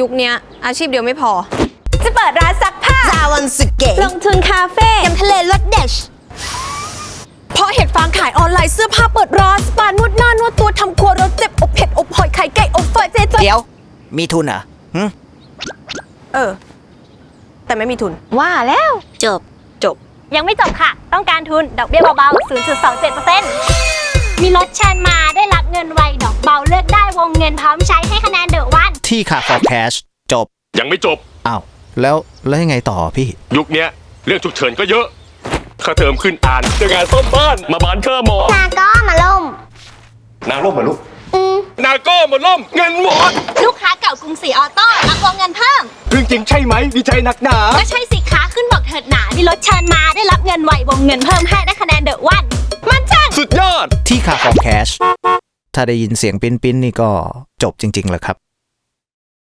ยุคเนี้ยอาชีพเดียวไม่พอ จะเปิดร้านซักผ้า จาวันสุเกะลงทุนคาเฟ่ยำทะเลรสเด็ดเพราะเห็ดฟางขายออนไลน์เสื้อผ้าเปิดร้านสปานวดหน้านวดตัวทำครัวรสเจ็บอบเผ็ดอบหอยไข่ไก่อบเฟอร์เจเจเดี๋ยว มีทุนเหรอหึเออ แต่ไม่มีทุน ว่าแล้ว จบ จบ ยังไม่จบค่ะ ต้องการทุน ดอกเบี้ยเบาๆ 0.27%มีรถเชิญมาได้รับเงินไวดอกเบาเลือกได้วงเงินพร้อมใช้ให้คะแนนเด อะวันที่ขา for cash จบยังไม่จบ อ้าวแล้วแล้วยังไงต่อพี่ ยุคเนี้ยเรื่องฉุกเฉินก็เยอะค่าเทอมขึ้นอ่านเจองานซ่อมบ้านมาบานค่าหมอ นาก็มาล่ม นาล่มเหรอลูกนาก็มาล่มเงินหมดลูกค้าเก่ากรุงศรีออโต้รับวงเงินเพิ่ม เรื่องจริงใช่ไหมดีใจหนักหนา ก็ใช่สิคะขึ้นบอกเถิดหนามีรถเชิญมาได้รับเงินไววงเงินเพิ่มให้ได้คะแนนเดอะวัน มันจังสุดยอด ที่ขา for cash ถ้าได้ยินเสียงปิ้นปิ้นนี่ก็จบจริงๆแหละครับ